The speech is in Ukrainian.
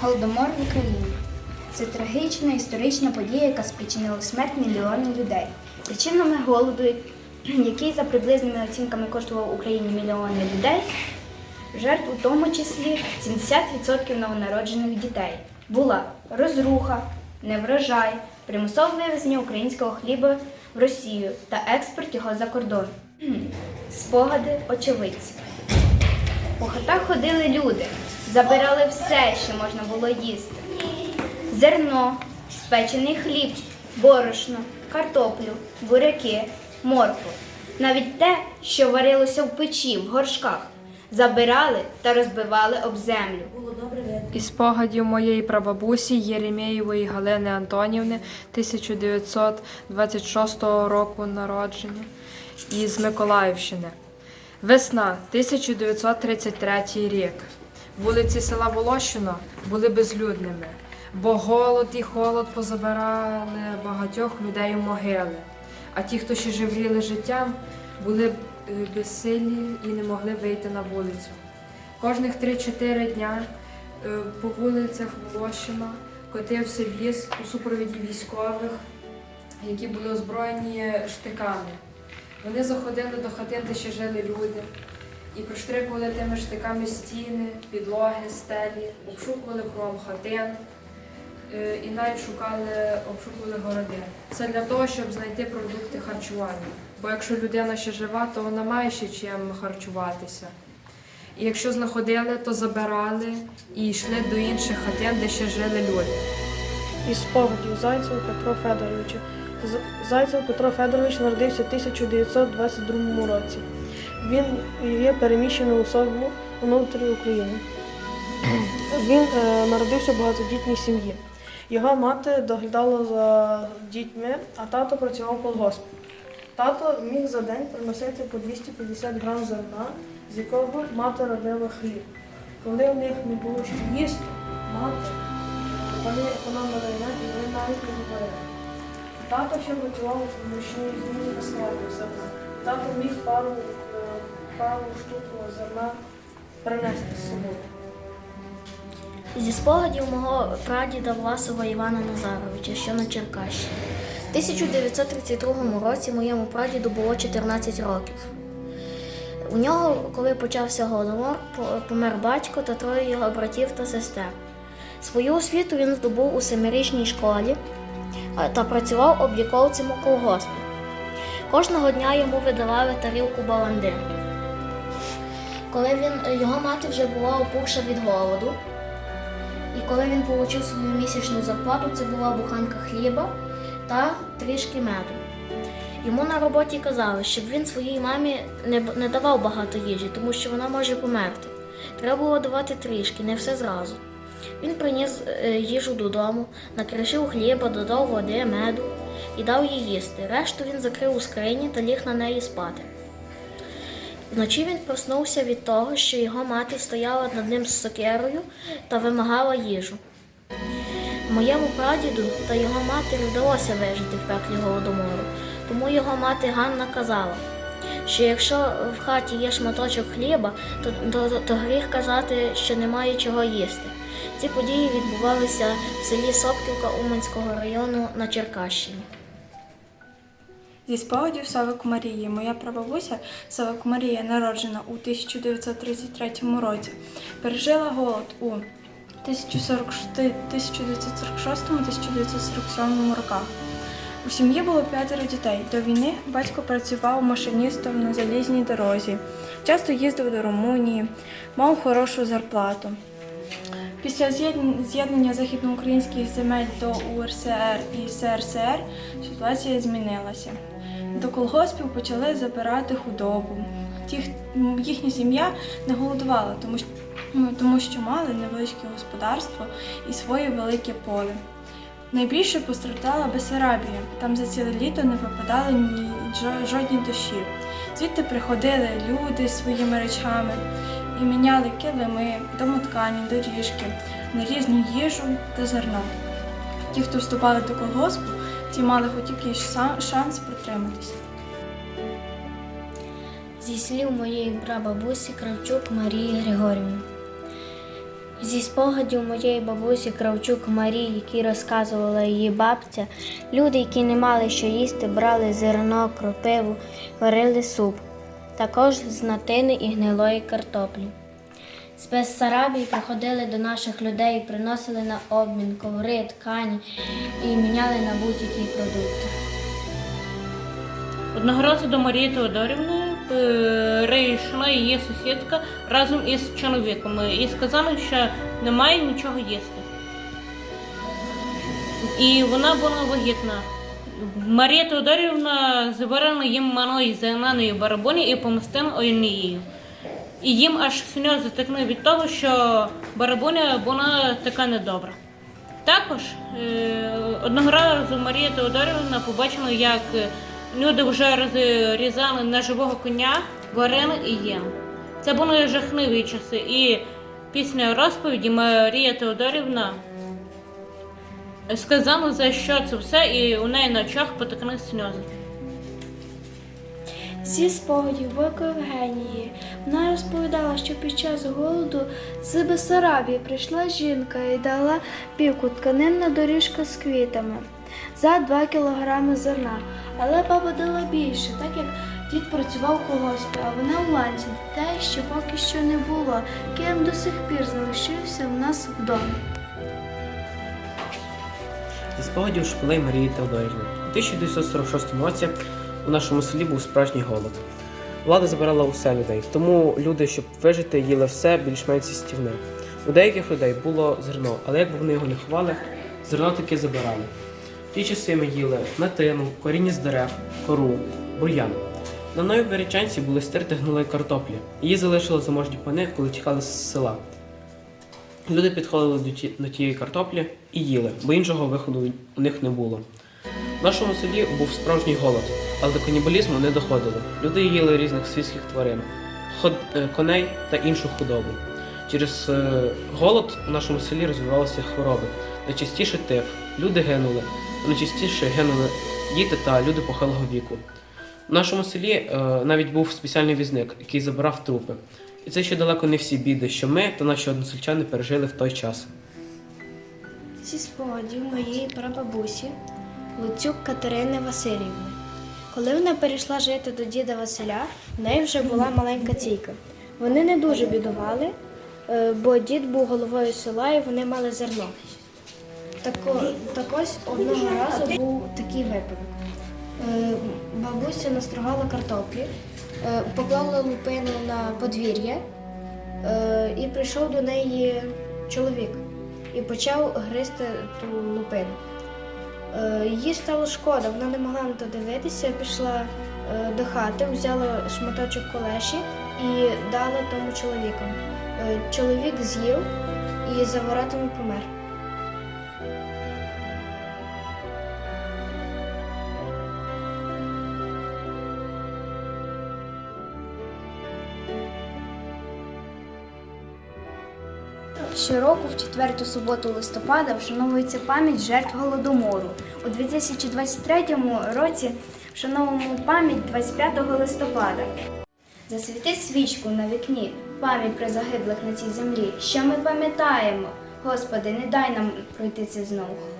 Голодомор в Україні. Це трагічна історична подія, яка спричинила смерть мільйонів людей. Причинами голоду, який за приблизними оцінками коштував Україні мільйони людей, жертв у тому числі 70% новонароджених дітей. Була розруха, неврожай, примусове вивезення українського хліба в Росію та експорт його за кордон. Спогади очевидців. По хатах ходили люди забирали все, що можна було їсти. Зерно, спечений хліб, борошно, картоплю, буряки, моркву. Навіть те, що варилося в печі, в горшках, забирали та розбивали об землю. Із спогадів моєї прабабусі Єремєєвої Галини Антонівни 1926 року народження із Миколаївщини. Весна 1933 рік. Вулиці села Волощино були безлюдними, бо голод і холод позабирали багатьох людей у могили. А ті, хто ще живріли життям, були е, безсильні і не могли вийти на вулицю. Кожних 3-4 дня е, по вулицях Волощина котився віз у супровіді військових, які були озброєні штиками. Вони заходили до хатин, де ще жили люди, і проштрикували тими штиками стіни, підлоги, стелі, обшукували кругом хатин е, і навіть шукали, обшукували городи. Це для того, щоб знайти продукти харчування. Бо якщо людина ще жива, то вона має ще чим харчуватися. І якщо знаходили, то забирали і йшли до інших хатин, де ще жили люди. Із спогадів Зайцева Петро Федоровича. Зайцев Петро Федорович народився в 1922 році. Він є переміщеною особою внутрі України. Він е, народився в багатодітній сім'ї. Його мати доглядала за дітьми, а тато працював в колгоспі. Тато міг за день приносити по 250 грам зерна, з якого мати робила хліб. Коли в них не було що їсти, мати вони економили енергію, і вони навіть не говорили. Тато ще працював в мощній зміні на складі зерна. Тато міг пару, е, пару штук зерна принести з собою. Зі спогадів мого прадіда Власова Івана Назаровича, що на Черкащині. В 1932 році моєму прадіду було 14 років. У нього, коли почався голодомор, помер батько та троє його братів та сестер. Свою освіту він здобув у семирічній школі та працював обліковцем у колгоспі. Кожного дня йому видавали тарілку баланди. Коли він, його мати вже була опухша від голоду, і коли він отримав свою місячну зарплату, це була буханка хліба та трішки меду. Йому на роботі казали, щоб він своїй мамі не, не давав багато їжі, тому що вона може померти. Треба було давати трішки, не все зразу. Він приніс е, їжу додому, накришив хліба, додав води, меду і дав їй їсти. Решту він закрив у скрині та ліг на неї спати. Вночі він проснувся від того, що його мати стояла над ним з сокирою та вимагала їжу. Моєму прадіду та його матері вдалося вижити в пеклі голодомору, тому його мати Ганна казала, що якщо в хаті є шматочок хліба, то, то, то гріх казати, що немає чого їсти. Ці події відбувалися в селі Сопківка Уманського району на Черкащині. Зі спогадів Савик Марії. Моя прабабуся Савик Марія, народжена у 1933 році, пережила голод у 1946-1947 роках. У сім'ї було п'ятеро дітей. До війни батько працював машиністом на залізній дорозі, часто їздив до Румунії, мав хорошу зарплату. Після з'єднання західноукраїнських земель до УРСР і СРСР ситуація змінилася. До колгоспів почали забирати худобу. Їхня сім'я не голодувала, тому що, ну, тому що мали невеличке господарство і своє велике поле. Найбільше постраждала Бесарабія. Там за ціле літо не випадали ні жодні дощі. Звідти приходили люди зі своїми речами і міняли килими, домоткані, доріжки на різну їжу та зерно. Ті, хто вступали до колгоспу, ті мали хоч якийсь шанс протриматися. Зі слів моєї прабабусі Кравчук Марії Григорівни. Зі спогадів моєї бабусі Кравчук Марії, які розказувала її бабця, люди, які не мали що їсти, брали зерно, кропиву, варили суп, також з натини і гнилої картоплі. З Бессарабії приходили до наших людей, приносили на обмін коври, ткані і міняли на будь-які продукти. Одного разу до Марії Теодорівни прийшла її сусідка разом із чоловіком і сказала, що немає нічого їсти. І вона була вагітна. Марія Теодорівна заварила їм мано зеленої барабоні і помістила олією. І їм аж сльози текли від того, що барабоня була така недобра. Також е, одного разу Марія Теодорівна побачила, як люди вже розрізали на живого коня, варили і їли. Це були жахливі часи. І після розповіді Марія Теодорівна сказала, за що це все, і у неї на очах потекли сльози. Зі спогадів Бойко Євгенії вона розповідала, що під час голоду з Бесарабії прийшла жінка і дала півку тканинна доріжка з квітами за 2 кілограми зерна. Але баба дала більше, так як дід працював у колгоспі, а вона в ланці, те, що поки що не було, ким до сих пір залишився в нас вдома. Зі спогадів шпилей Марії Теодорівни. У 1946 році у нашому селі був справжній голод. Влада забирала усе людей, тому люди, щоб вижити, їли все більш-менш стівне. У деяких людей було зерно, але якби вони його не ховали, зерно таки забирали. В ті часи ми їли метину, коріння з дерев, кору, бур'ян. На новій Беречанці були стерти гнилої картоплі. Її залишили заможні пани, коли тікали з села. Люди підходили до, ті, до тієї картоплі і їли, бо іншого виходу у них не було. В нашому селі був справжній голод, але до канібалізму не доходило. Люди їли різних свійських тварин, ход, е, коней та іншу худобу. Через е, голод у нашому селі розвивалися хвороби. Найчастіше тиф, люди гинули, найчастіше гинули діти та люди похилого віку. В нашому селі е, навіть був спеціальний візник, який забирав трупи. І це ще далеко не всі біди, що ми та наші односельчани пережили в той час. Зі спогадів моєї прабабусі Луцюк Катерини Васильівни. Коли вона перейшла жити до діда Василя, в неї вже була маленька ційка. Вони не дуже бідували, е, бо дід був головою села і вони мали зерно. Так, так ось одного разу був такий випадок. Е, Бабуся настрогала картоплі, поклала лупину на подвір'я, е, і прийшов до неї чоловік і почав гризти ту лупину. Е, Їй стало шкода, вона не могла на то дивитися, пішла е, до хати, взяла шматочок колеші і дала тому чоловіку. Е, Чоловік з'їв і за воротами помер. Щороку в четверту суботу листопада вшановується пам'ять жертв голодомору. У 2023 році вшановуємо пам'ять 25 листопада. Засвіти свічку на вікні, пам'ять про загиблих на цій землі. Що ми пам'ятаємо? Господи, не дай нам пройти це знову.